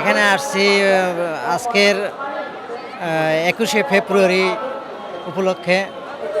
এখানে আসছি আজকের একুশে ফেব্রুয়ারি উপলক্ষে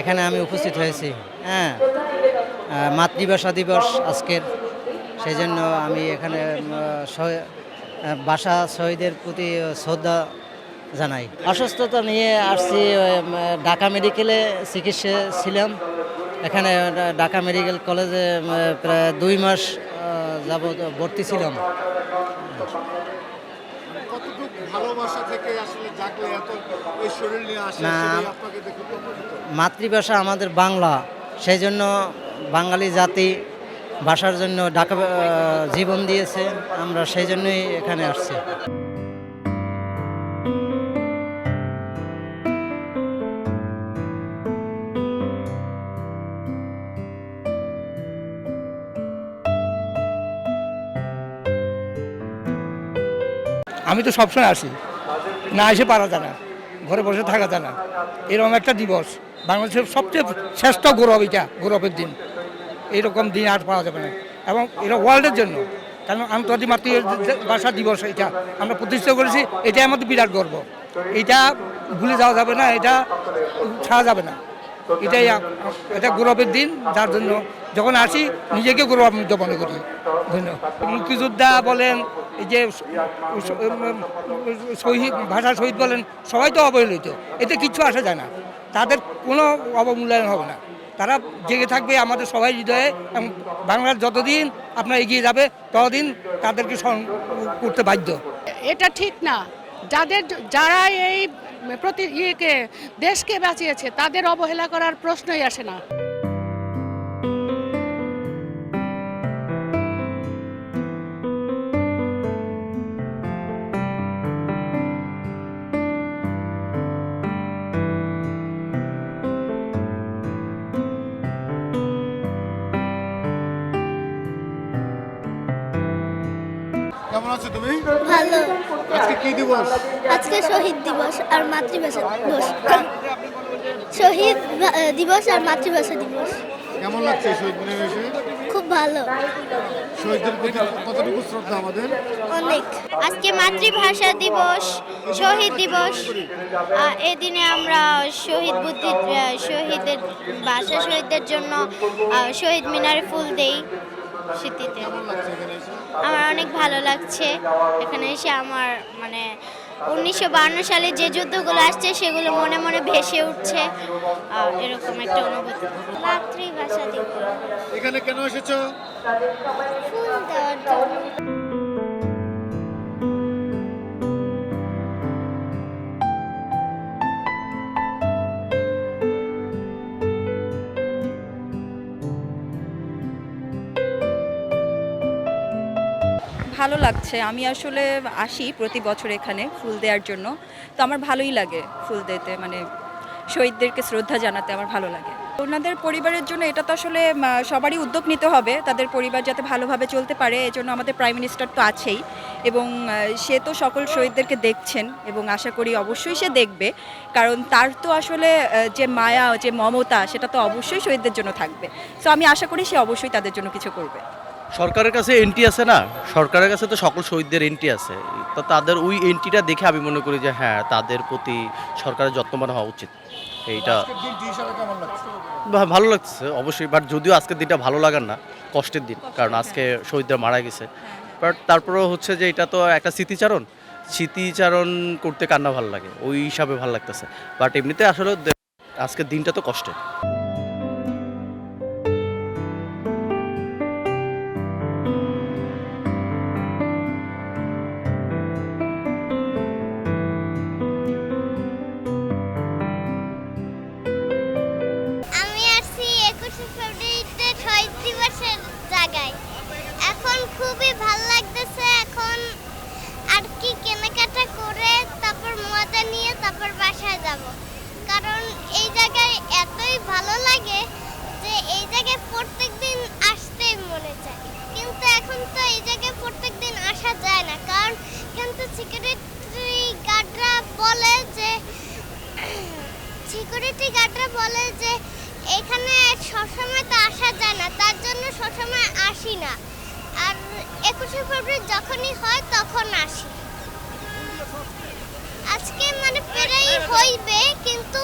এখানে আমি উপস্থিত হয়েছি। হ্যাঁ মাতৃভাষা দিবস আজকের সেই জন্য আমি এখানে ভাষা শহীদের প্রতি শ্রদ্ধা জানাই। অসুস্থতা নিয়ে আসছি ঢাকা মেডিকেলে চিকিৎসা ছিলাম। এখানে ঢাকা মেডিকেল কলেজে প্রায় দুই মাস যাবত ভর্তি ছিলাম। ভালোবাসা থেকে আসলে জাগলে এত এই শরীর নিয়ে আসে আপনাকে দেখে মাতৃভাষা আমাদের বাংলা সেই জন্য বাঙালি জাতি ভাষার জন্য ঢাকা জীবন দিয়েছে আমরা সেই জন্যই এখানে আসছি। আমি তো সবসময় আসি। না এসে পারা যায় না। ঘরে বসে থাকা যায় না। এরকম একটা দিবস। বাংলাদেশের সবচেয়ে শ্রেষ্ঠ গৌরব এটা, গৌরবের দিন। এইরকম দিন আর পাওয়া যাবে না। এবং এটা ওয়ার্ল্ডের জন্য। কারণ আন্তর্জাতিক মাতৃভাষা দিবস এটা। আমরা প্রতিষ্ঠা করেছি, এটাই আমাদের বিরাট গর্ব। এটা ভুলে যাওয়া যাবে না, এটা ছাড়া যাবে না। এটাই এটা গৌরবের দিন, যার জন্য যখন আসি, নিজেকে গৌরবান্বিত মনে করি। ধন্যবাদ। মুক্তিযোদ্ধা বলেন, এই যে শহীদ ভাষা শহীদ বলেন, সবাই তো অবহেলিত, এতে কিচ্ছু আসা যায় না। তাদের কোনো অবমূল্যায়ন হবে না। তারা জেগে থাকবে আমাদের সবাই হৃদয়ে, এবং বাংলার যতদিন আপনার এগিয়ে যাবে, ততদিন তাদেরকে স্মরণ করতে বাধ্য। এটা ঠিক না। যাদের যারা এই প্রতি ইয়েকে দেশকে বাঁচিয়েছে তাদের অবহেলা করার প্রশ্নই আসে না। আছো তুমি? ভালো। আজকে কি দিবস? আজকে শহীদ দিবস আর মাতৃভাষা দিবস। শহীদ দিবস আর মাতৃভাষা দিবস। কেমন লাগছে শহীদ মিনারে এসে খুব ভালো। শহীদদের প্রতি কতটুকু শ্রদ্ধা আমাদের? অনেক। আজকে মাতৃভাষা দিবস শহীদ দিবস। এই দিনে আমরা শহীদ বুদ্ধি শহীদের ভাষা শহীদদের জন্য শহীদ মিনারে ফুল দেই স্মৃতিতে। আমার অনেক ভালো লাগছে। এখানে এসে আমার মানে উনিশশো বান্ন সালে যে যুদ্ধগুলো আসছে সেগুলো মনে মনে ভেসে উঠছে। এরকম একটা অনুভূতি। মাতৃভাষা দিবস। এখানে কেন এসেছ? ফুল দেওয়ার জন্য। ভালো লাগছে। আমি আসলে আসি প্রতি বছর এখানে ফুল দেওয়ার জন্য। তো আমার ভালোই লাগে ফুল দিতে মানে শহীদদেরকে শ্রদ্ধা জানাতে আমার ভালো লাগে। ওনাদের পরিবারের জন্য এটা তো আসলে সবারই উদ্যোগ নিতে হবে। তাদের পরিবার যাতে ভালোভাবে চলতে পারে, এজন্য আমাদের প্রাইম মিনিস্টার তো আছেই। এবং সে তো সকল শহীদদেরকে দেখছেন এবং আশা করি অবশ্যই সে দেখবে। কারণ তার তো আসলে যে মায়া, যে মমতা, সেটা তো অবশ্যই শহীদদের জন্য থাকবে। সো আমি আশা করি সে অবশ্যই তাদের জন্য কিছু করবে। সরকারের কাছে এন্ট্রি আছে না? সরকারের কাছে তো সকল শহীদদের এন্ট্রি আছে। তো তাদের ওই এন্ট্রিটা দেখে আমি মনে করি যে হ্যাঁ তাদের প্রতি সরকারের যত্নবান হওয়া উচিত। এইটা ভালো লাগছে অবশ্যই। বাট যদিও আজকের দিনটা ভালো লাগার না কষ্টের দিন কারণ আজকে শহীদরা মারা গেছে। বাট তারপরেও হচ্ছে যে এটা তো একটা স্মৃতিচারণ। স্মৃতিচারণ করতে কান্না ভালো লাগে? ওই হিসাবে ভালো লাগতেছে। বাট এমনিতে আসলে আজকের দিনটা তো কষ্টের। সিকিউরিটি গার্ডরা বলে যে এখানে সবসময় তো আসা যায় না, তার জন্য সবসময় আসি না। আর একুশে ফেব্রুয়ারি যখনই হয় তখন আসি। আজকে মানে প্রায় হইবে, কিন্তু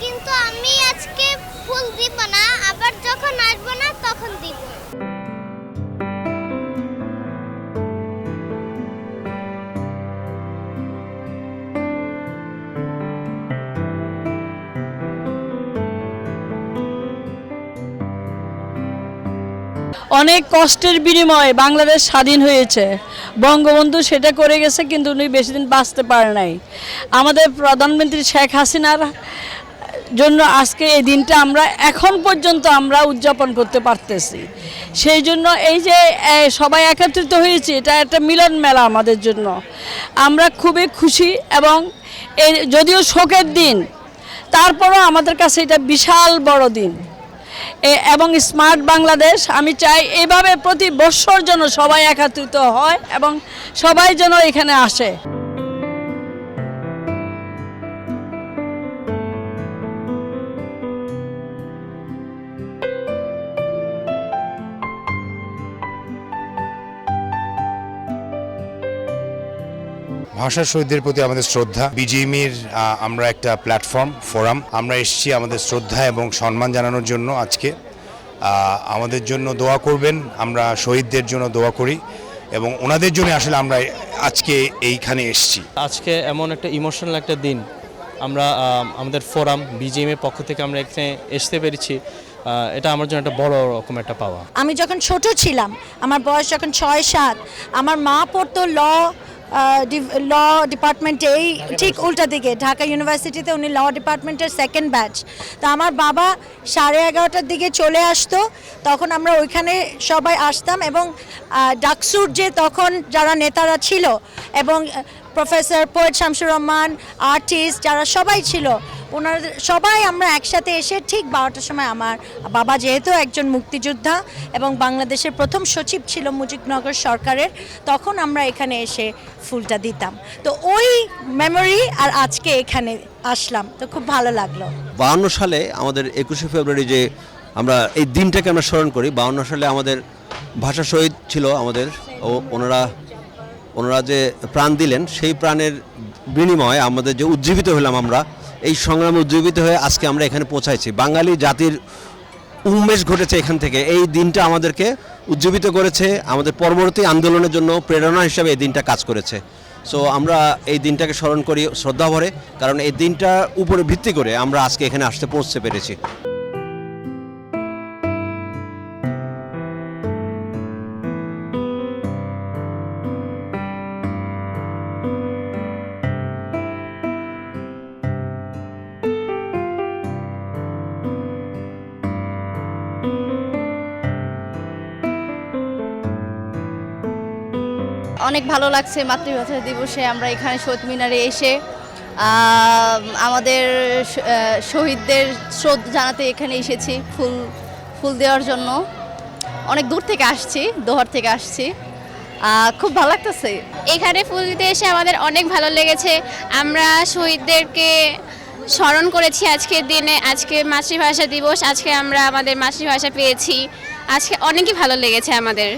কিন্তু আমি আজকে ফুল দিব না, আবার যখন আসব না তখন দিব। অনেক কষ্টের বিনিময়ে বাংলাদেশ স্বাধীন হয়েছে। বঙ্গবন্ধু সেটা করে গেছে, কিন্তু উনি বেশি দিন বাঁচতে পারে নাই। আমাদের প্রধানমন্ত্রী শেখ হাসিনার জন্য আজকে এই দিনটা আমরা এখন পর্যন্ত আমরা উদযাপন করতে পারতেছি। সেই জন্য এই যে সবাই একত্রিত হয়েছি, এটা একটা মিলন মেলা আমাদের জন্য। আমরা খুবই খুশি এবং যদিও শোকের দিন, তারপরও আমাদের কাছে এটা বিশাল বড় দিন। এবং স্মার্ট বাংলাদেশ, আমি চাই এভাবে প্রতি বৎসর যেন সবাই একত্রিত হয় এবং সবাই যেন এখানে আসে। ভাষা শহীদদের প্রতি আমাদের শ্রদ্ধা। বিজিএমির আমরা একটা প্ল্যাটফর্ম ফোরাম। আমরা এসেছি আমাদের শ্রদ্ধা এবং সম্মান জানানোর জন্য আজকে। আমাদের জন্য দোয়া করবেন আমরা শহীদদের জন্য দোয়া করি এবং ওনাদের জন্য আসলে আমরা আজকে এইখানে এসেছি। আজকে এমন একটা ইমোশনাল একটা দিন। আমরা আমাদের ফোরাম বিজিএমের পক্ষ থেকে আমরা এখানে আসতে পেরেছি। এটা আমার জন্য একটা বড় রকম একটা পাওয়া। আমি যখন ছোট ছিলাম আমার বয়স যখন ছয় সাত আমার মা পড়তো ল ল ডিপার্টমেন্টে এই ঠিক উল্টা দিকে, ঢাকা ইউনিভার্সিটিতে উনি ল ডিপার্টমেন্টের সেকেন্ড ব্যাচ তো আমার বাবা সাড়ে এগারোটার দিকে চলে আসতো, তখন আমরা ওইখানে সবাই আসতাম এবং ডাকসুর যে তখন যারা নেতারা ছিল এবং professor poet Shamsur Rahman artist যারা সবাই ছিল ওনাদের সবাই আমরা একসাথে এসে ঠিক বারোটার সময় আমার বাবা যেহেতু একজন মুক্তিযোদ্ধা এবং বাংলাদেশের প্রথম সচিব ছিল মুজিবনগর সরকারের, তখন আমরা এখানে এসে ফুলটা দিতাম। তো ওই মেমোরি আর আজকে এখানে আসলাম, তো খুব ভালো লাগল। বাউন্ন সালে আমাদের একুশে ফেব্রুয়ারি যে আমরা এই দিনটাকে আমরা স্মরণ করি, বাউন্ন সালে আমাদের ভাষা শহীদ ছিল আমাদের ও ওনারা ওনারা যে প্রাণ দিলেন, সেই প্রাণের বিনিময়ে আমাদের যে উজ্জীবিত হলাম আমরা, এই সংগ্রামে উজ্জীবিত হয়ে আজকে আমরা এখানে পৌঁছাইছি। বাঙালি জাতির উন্মেষ ঘটেছে এখান থেকে। এই দিনটা আমাদেরকে উজ্জীবিত করেছে, আমাদের পরবর্তী আন্দোলনের জন্য প্রেরণা হিসাবে এই দিনটা কাজ করেছে। সো আমরা এই দিনটাকে স্মরণ করি শ্রদ্ধা ভরে কারণ এই দিনটার উপরে ভিত্তি করে আমরা আজকে এখানে আসতে পৌঁছতে পেরেছি। অনেক ভালো লাগছে মাতৃভাষা দিবসে। আমরা এখানে শহীদ মিনারে এসে আমাদের শহীদদের শ্রদ্ধা জানাতে এখানে এসেছি ফুল ফুল দেওয়ার জন্য। অনেক দূর থেকে আসছি, দোহার থেকে আসছি। খুব ভালো লাগতেছে। এখানে ফুল দিতে এসে আমাদের অনেক ভালো লেগেছে। আমরা শহীদদেরকে স্মরণ করেছি আজকের দিনে, আজকে মাতৃভাষা দিবস, আজকে আমরা আমাদের মাতৃভাষা পেয়েছি। আজকে অনেকই ভালো লেগেছে আমাদের।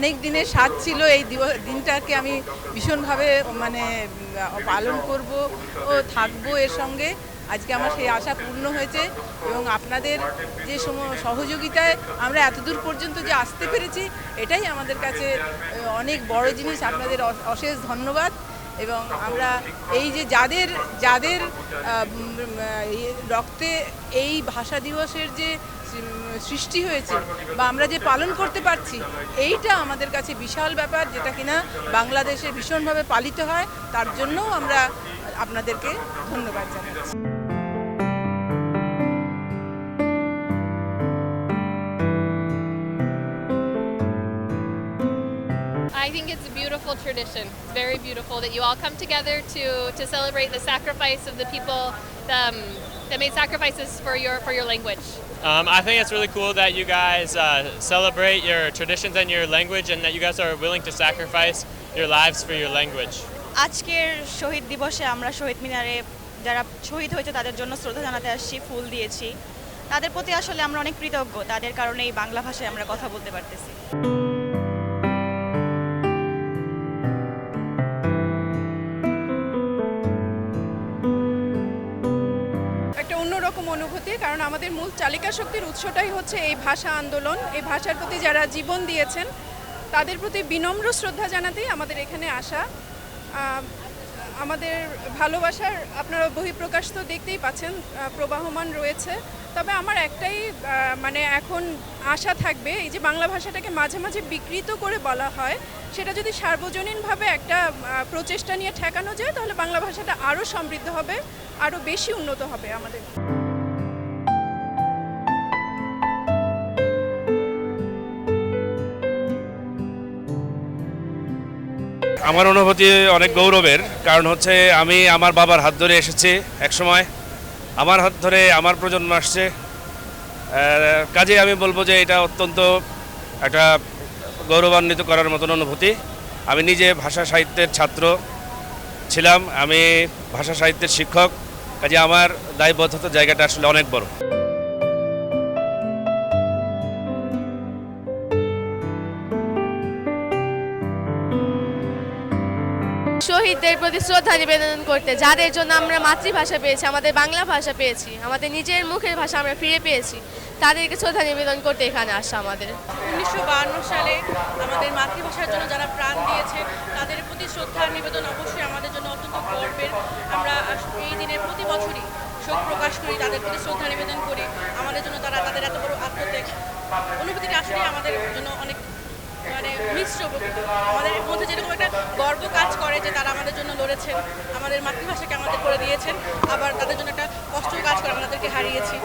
অনেক দিনের স্বাদ ছিল এই দিনটাকে আমি ভীষণভাবে মানে পালন করব ও থাকব এর সঙ্গে। আজকে আমার সেই আশা পূর্ণ হয়েছে এবং আপনাদের যে সহযোগিতায় আমরা এতদূর পর্যন্ত যে আসতে পেরেছি, এটাই আমাদের কাছে অনেক বড় জিনিস। আপনাদের অশেষ ধন্যবাদ এবং আমরা এই যে যাদের যাদের রক্তে এই ভাষা দিবসের যে সৃষ্টি হয়েছে বা আমরা যে পালন করতে পারছি এইটা আমাদের কাছে বিশাল ব্যাপার যেটা কিনা বাংলাদেশে ভীষণভাবে পালিত হয় তার জন্যও আমরা আপনাদেরকে ধন্যবাদ জানাচ্ছি I think it's a beautiful tradition. It's very beautiful that you all come together to, to celebrate the sacrifice of the people the, um, that made sacrifices for your for your language. Um, I think it's really cool that you guys uh, celebrate your traditions and your language, and that you guys are willing to sacrifice your lives for your language. আজকের শহীদ দিবসে আমরা শহীদ মিনারে যারা শহীদ হয়েছে তাদের জন্য শ্রদ্ধা জানাতে আসছি ফুল দিয়েছি তাদের প্রতি আসলে আমরা অনেক কৃতজ্ঞ তাদের কারণে এই বাংলা ভাষায় আমরা কথা বলতে পারতেছি অনুভূতি কারণ আমাদের মূল চালিকা শক্তির উৎসটাই হচ্ছে এই ভাষা আন্দোলন। এই ভাষার প্রতি যারা জীবন দিয়েছেন, তাদের প্রতি বিনম্র শ্রদ্ধা জানাতেই আমাদের এখানে আসা। আমাদের ভালোবাসার আপনারা বহিঃপ্রকাশ তো দেখতেই পাচ্ছেন প্রবাহমান রয়েছে। তবে আমার একটাই মানে এখন আশা থাকবে, এই যে বাংলা ভাষাটাকে মাঝে মাঝে বিকৃত করে বলা হয়, সেটা যদি সার্বজনীনভাবে একটা প্রচেষ্টা নিয়ে ঠেকানো যায়, তাহলে বাংলা ভাষাটা আরও সমৃদ্ধ হবে আরও বেশি উন্নত হবে আমাদের। আমার অনুভূতি অনেক গৌরবের, কারণ হচ্ছে আমি আমার বাবার হাত ধরে এসেছি একসময় আমার হাত ধরে আমার প্রজন্ম আসছে। কাজে আমি বলব যে এটা অত্যন্ত একটা গৌরবান্বিত করার মতন অনুভূতি। আমি নিজে ভাষা সাহিত্যের ছাত্র ছিলাম। আমি ভাষা সাহিত্যের শিক্ষক। কাজে আমার দায়বদ্ধতার জায়গাটা আসলে অনেক বড়। শহীদদের প্রতি শ্রদ্ধা নিবেদন করতে, যাদের জন্য আমরা মাতৃভাষা পেয়েছি, আমাদের বাংলা ভাষা পেয়েছি, আমাদের নিজের মুখের ভাষা আমরা ফিরে পেয়েছি, তাদেরকে শ্রদ্ধা নিবেদন করতে এখানে আসা আমাদের। উনিশশো সালে আমাদের মাতৃভাষার জন্য যারা প্রাণ দিয়েছে, তাদের প্রতি শ্রদ্ধা নিবেদন অবশ্যই আমাদের জন্য অত্যন্ত গর্বের। আমরা এই দিনে প্রতি বছরই শোক প্রকাশ করি, তাদের প্রতি শ্রদ্ধা নিবেদন করি। আমাদের জন্য তারা তাদের এত বড় আত্মত্যাগ। অনুভূতিটা আসলে আমাদের জন্য অনেক মানে মিশ্র আমাদের মধ্যে যেরকম একটা গর্ব কাজ করে যে তারা আমাদের জন্য লড়েছেন, আমাদের মাতৃভাষাকে আমাদের করে দিয়েছেন, আবার তাদের জন্য একটা কষ্ট কাজ করে আমাদেরকে হারিয়েছি।